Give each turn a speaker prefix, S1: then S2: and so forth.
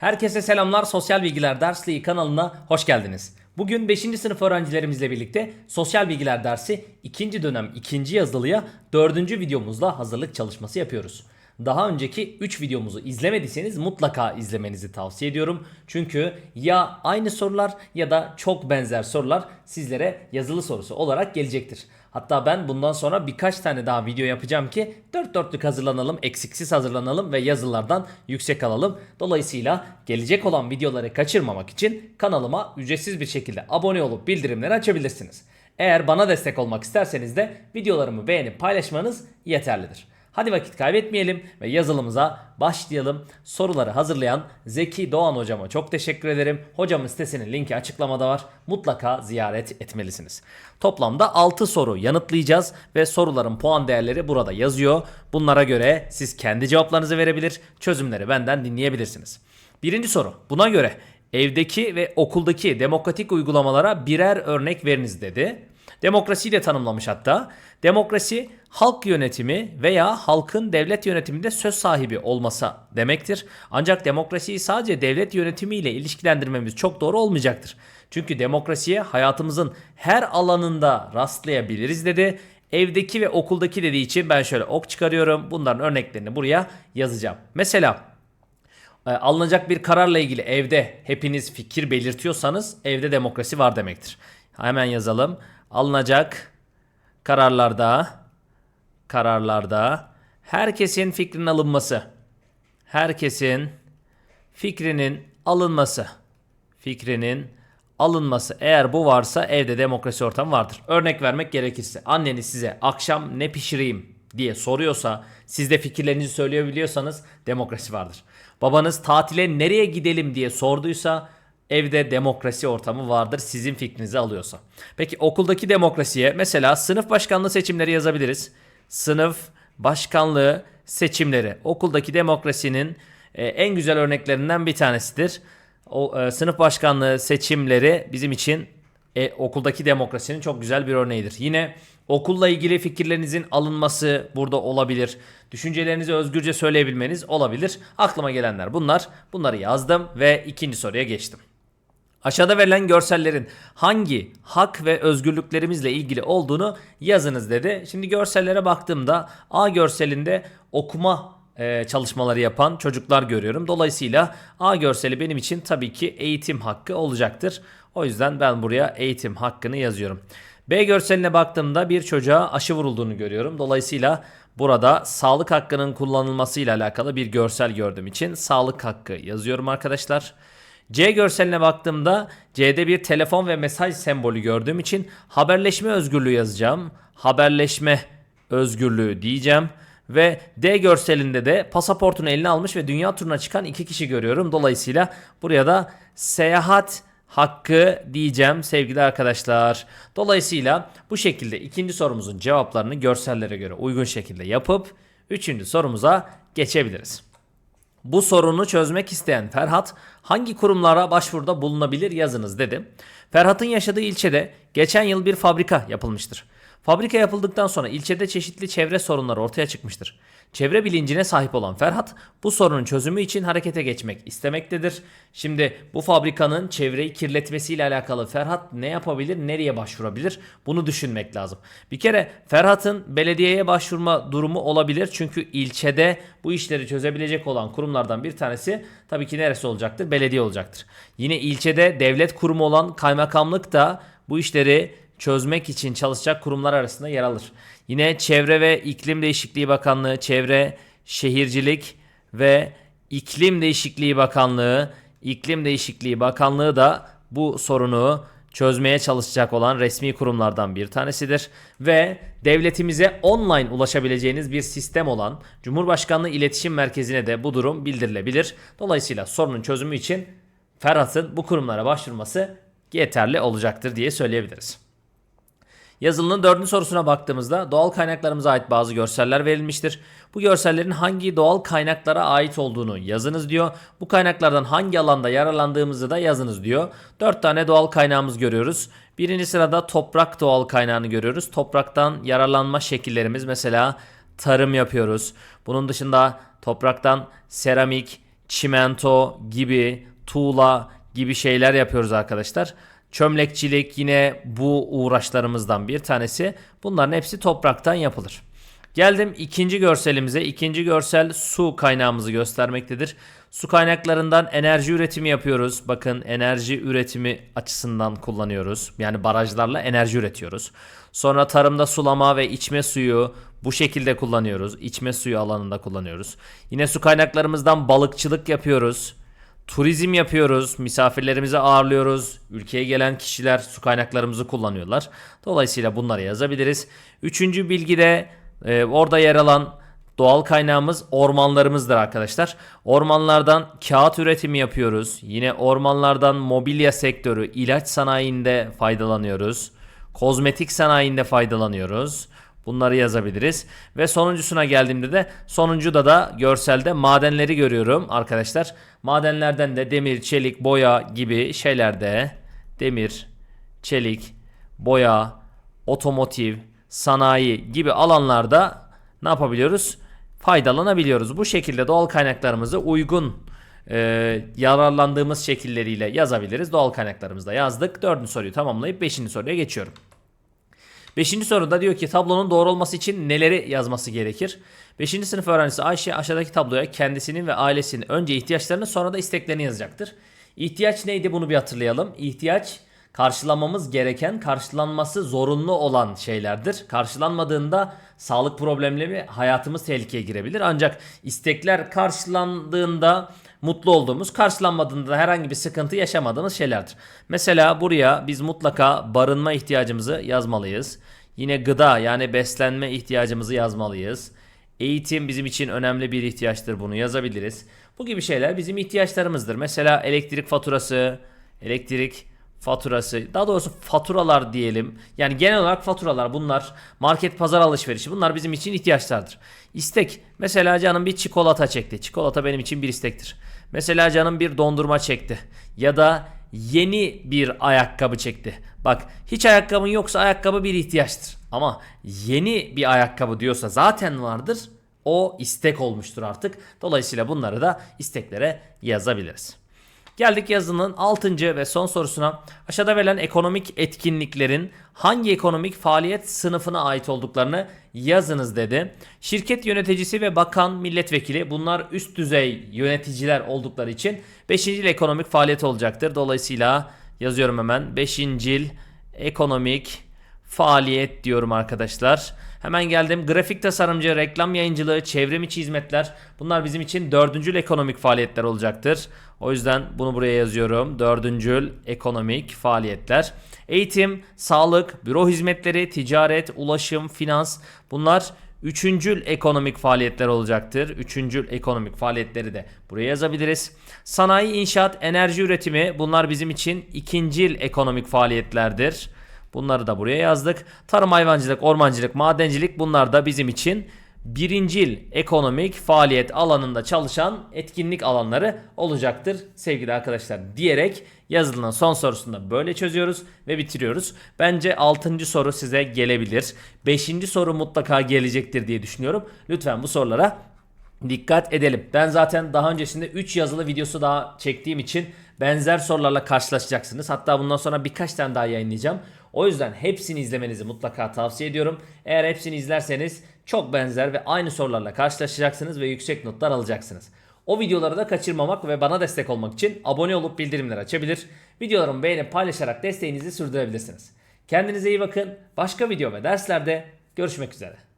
S1: Herkese selamlar. Sosyal Bilgiler Dersliği kanalına hoş geldiniz. Bugün 5. sınıf öğrencilerimizle birlikte Sosyal Bilgiler dersi 2. dönem 2. yazılıya 4. videomuzla hazırlık çalışması yapıyoruz. Daha önceki 3 videomuzu izlemediyseniz mutlaka izlemenizi tavsiye ediyorum. Çünkü ya aynı sorular ya da çok benzer sorular sizlere yazılı sorusu olarak gelecektir. Hatta ben bundan sonra birkaç tane daha video yapacağım ki dört dörtlük hazırlanalım, eksiksiz hazırlanalım ve yazılardan yüksek alalım. Dolayısıyla gelecek olan videoları kaçırmamak için kanalıma ücretsiz bir şekilde abone olup bildirimleri açabilirsiniz. Eğer bana destek olmak isterseniz de videolarımı beğenip paylaşmanız yeterlidir. Hadi vakit kaybetmeyelim ve yazılımıza başlayalım. Soruları hazırlayan Zeki Doğan hocama çok teşekkür ederim. Hocamın sitesinin linki açıklamada var. Mutlaka ziyaret etmelisiniz. Toplamda 6 soru yanıtlayacağız ve soruların puan değerleri burada yazıyor. Bunlara göre siz kendi cevaplarınızı verebilir, çözümleri benden dinleyebilirsiniz. Birinci soru. Buna göre evdeki ve okuldaki demokratik uygulamalara birer örnek veriniz dedi. Demokrasiyi de tanımlamış hatta. Demokrasi halk yönetimi veya halkın devlet yönetiminde söz sahibi olması demektir. Ancak demokrasiyi sadece devlet yönetimiyle ilişkilendirmemiz çok doğru olmayacaktır. Çünkü demokrasiye hayatımızın her alanında rastlayabiliriz dedi. Evdeki ve okuldaki dediği için ben şöyle ok çıkarıyorum. Bunların örneklerini buraya yazacağım. Mesela e, alınacak bir kararla ilgili evde hepiniz fikir belirtiyorsanız evde demokrasi var demektir. Hemen yazalım. Alınacak kararlarda kararlarda herkesin fikrinin alınması. Herkesin fikrinin alınması. Fikrinin alınması. Eğer bu varsa evde demokrasi ortamı vardır. Örnek vermek gerekirse anneniz size akşam ne pişireyim diye soruyorsa siz de fikirlerinizi söyleyebiliyorsanız demokrasi vardır. Babanız tatile nereye gidelim diye sorduysa evde demokrasi ortamı vardır sizin fikrinizi alıyorsa. Peki okuldaki demokrasiye mesela sınıf başkanlığı seçimleri yazabiliriz. Sınıf başkanlığı seçimleri okuldaki demokrasinin e, en güzel örneklerinden bir tanesidir. O e, sınıf başkanlığı seçimleri bizim için e, okuldaki demokrasinin çok güzel bir örneğidir. Yine okulla ilgili fikirlerinizin alınması burada olabilir. Düşüncelerinizi özgürce söyleyebilmeniz olabilir. Aklıma gelenler bunlar. Bunları yazdım ve ikinci soruya geçtim. Aşağıda verilen görsellerin hangi hak ve özgürlüklerimizle ilgili olduğunu yazınız dedi. Şimdi görsellere baktığımda A görselinde okuma e, çalışmaları yapan çocuklar görüyorum. Dolayısıyla A görseli benim için tabii ki eğitim hakkı olacaktır. O yüzden ben buraya eğitim hakkını yazıyorum. B görseline baktığımda bir çocuğa aşı vurulduğunu görüyorum. Dolayısıyla burada sağlık hakkının kullanılmasıyla alakalı bir görsel gördüğüm için sağlık hakkı yazıyorum arkadaşlar. C görseline baktığımda C'de bir telefon ve mesaj sembolü gördüğüm için haberleşme özgürlüğü yazacağım. Haberleşme özgürlüğü diyeceğim. Ve D görselinde de pasaportunu eline almış ve dünya turuna çıkan iki kişi görüyorum. Dolayısıyla buraya da seyahat hakkı diyeceğim sevgili arkadaşlar. Dolayısıyla bu şekilde ikinci sorumuzun cevaplarını görsellere göre uygun şekilde yapıp üçüncü sorumuza geçebiliriz. Bu sorunu çözmek isteyen Ferhat hangi kurumlara başvuruda bulunabilir yazınız dedim. Ferhat'ın yaşadığı ilçede geçen yıl bir fabrika yapılmıştır. Fabrika yapıldıktan sonra ilçede çeşitli çevre sorunları ortaya çıkmıştır. Çevre bilincine sahip olan Ferhat bu sorunun çözümü için harekete geçmek istemektedir. Şimdi bu fabrikanın çevreyi kirletmesiyle alakalı Ferhat ne yapabilir, nereye başvurabilir? Bunu düşünmek lazım. Bir kere Ferhat'ın belediyeye başvurma durumu olabilir. Çünkü ilçede bu işleri çözebilecek olan kurumlardan bir tanesi tabii ki neresi olacaktır? Belediye olacaktır. Yine ilçede devlet kurumu olan kaymakamlık da bu işleri çözmek için çalışacak kurumlar arasında yer alır. Yine Çevre ve İklim Değişikliği Bakanlığı, Çevre, Şehircilik ve İklim Değişikliği Bakanlığı, İklim Değişikliği Bakanlığı da bu sorunu çözmeye çalışacak olan resmi kurumlardan bir tanesidir ve devletimize online ulaşabileceğiniz bir sistem olan Cumhurbaşkanlığı İletişim Merkezi'ne de bu durum bildirilebilir. Dolayısıyla sorunun çözümü için Ferhat'ın bu kurumlara başvurması yeterli olacaktır diye söyleyebiliriz. Yazılının dördüncü sorusuna baktığımızda doğal kaynaklarımıza ait bazı görseller verilmiştir. Bu görsellerin hangi doğal kaynaklara ait olduğunu yazınız diyor. Bu kaynaklardan hangi alanda yararlandığımızı da yazınız diyor. Dört tane doğal kaynağımız görüyoruz. Birinci sırada toprak doğal kaynağını görüyoruz. Topraktan yararlanma şekillerimiz mesela tarım yapıyoruz. Bunun dışında topraktan seramik, çimento gibi, tuğla gibi şeyler yapıyoruz arkadaşlar. Çömlekçilik yine bu uğraşlarımızdan bir tanesi. Bunların hepsi topraktan yapılır. Geldim ikinci görselimize. İkinci görsel su kaynağımızı göstermektedir. Su kaynaklarından enerji üretimi yapıyoruz. Bakın enerji üretimi açısından kullanıyoruz. Yani barajlarla enerji üretiyoruz. Sonra tarımda sulama ve içme suyu bu şekilde kullanıyoruz. İçme suyu alanında kullanıyoruz. Yine su kaynaklarımızdan balıkçılık yapıyoruz. Turizm yapıyoruz, misafirlerimizi ağırlıyoruz. Ülkeye gelen kişiler su kaynaklarımızı kullanıyorlar. Dolayısıyla bunları yazabiliriz. Üçüncü bilgide e, orada yer alan doğal kaynağımız ormanlarımızdır arkadaşlar. Ormanlardan kağıt üretimi yapıyoruz. Yine ormanlardan mobilya sektörü, ilaç sanayinde faydalanıyoruz. Kozmetik sanayinde faydalanıyoruz. Bunları yazabiliriz. Ve sonuncusuna geldiğimde de sonuncuda da görselde madenleri görüyorum arkadaşlar. Madenlerden de demir, çelik, boya gibi şeylerde demir, çelik, boya, otomotiv, sanayi gibi alanlarda ne yapabiliyoruz? Faydalanabiliyoruz. Bu şekilde doğal kaynaklarımızı uygun e, yararlandığımız şekilleriyle yazabiliriz. Doğal kaynaklarımızda yazdık. Dördüncü soruyu tamamlayıp beşinci soruya geçiyorum. Beşinci soruda diyor ki tablonun doğru olması için neleri yazması gerekir? Beşinci sınıf öğrencisi Ayşe aşağıdaki tabloya kendisinin ve ailesinin önce ihtiyaçlarını sonra da isteklerini yazacaktır. İhtiyaç neydi bunu bir hatırlayalım. İhtiyaç karşılamamız gereken, karşılanması zorunlu olan şeylerdir. Karşılanmadığında sağlık problemleri hayatımız tehlikeye girebilir. Ancak istekler karşılandığında mutlu olduğumuz, karşılanmadığında herhangi bir sıkıntı yaşamadığımız şeylerdir. Mesela buraya biz mutlaka barınma ihtiyacımızı yazmalıyız. Yine gıda yani beslenme ihtiyacımızı yazmalıyız. Eğitim bizim için önemli bir ihtiyaçtır bunu yazabiliriz. Bu gibi şeyler bizim ihtiyaçlarımızdır. Mesela elektrik faturası, elektrik faturası, daha doğrusu faturalar diyelim. Yani genel olarak faturalar bunlar market pazar alışverişi bunlar bizim için ihtiyaçlardır. İstek mesela canım bir çikolata çekti. Çikolata benim için bir istektir. Mesela canım bir dondurma çekti ya da yeni bir ayakkabı çekti. Bak hiç ayakkabın yoksa ayakkabı bir ihtiyaçtır. Ama yeni bir ayakkabı diyorsa zaten vardır. O istek olmuştur artık. Dolayısıyla bunları da isteklere yazabiliriz. Geldik yazının 6. ve son sorusuna. Aşağıda verilen ekonomik etkinliklerin hangi ekonomik faaliyet sınıfına ait olduklarını yazınız dedi. Şirket yöneticisi ve bakan, milletvekili bunlar üst düzey yöneticiler oldukları için 5. ekonomik faaliyet olacaktır. Dolayısıyla yazıyorum hemen 5. ekonomik faaliyet diyorum arkadaşlar. Hemen geldim. Grafik tasarımcı, reklam yayıncılığı, çevrim içi hizmetler. Bunlar bizim için dördüncül ekonomik faaliyetler olacaktır. O yüzden bunu buraya yazıyorum. Dördüncül ekonomik faaliyetler. Eğitim, sağlık, büro hizmetleri, ticaret, ulaşım, finans. Bunlar Üçüncül ekonomik faaliyetler olacaktır. Üçüncül ekonomik faaliyetleri de buraya yazabiliriz. Sanayi, inşaat, enerji üretimi bunlar bizim için ikincil ekonomik faaliyetlerdir. Bunları da buraya yazdık. Tarım, hayvancılık, ormancılık, madencilik bunlar da bizim için birincil ekonomik faaliyet alanında çalışan etkinlik alanları olacaktır sevgili arkadaşlar diyerek yazılının son sorusunu da böyle çözüyoruz ve bitiriyoruz. Bence 6. soru size gelebilir. 5. soru mutlaka gelecektir diye düşünüyorum. Lütfen bu sorulara dikkat edelim. Ben zaten daha öncesinde 3 yazılı videosu daha çektiğim için benzer sorularla karşılaşacaksınız. Hatta bundan sonra birkaç tane daha yayınlayacağım. O yüzden hepsini izlemenizi mutlaka tavsiye ediyorum. Eğer hepsini izlerseniz çok benzer ve aynı sorularla karşılaşacaksınız ve yüksek notlar alacaksınız. O videoları da kaçırmamak ve bana destek olmak için abone olup bildirimleri açabilir. Videolarımı beğenip paylaşarak desteğinizi sürdürebilirsiniz. Kendinize iyi bakın. Başka video ve derslerde görüşmek üzere.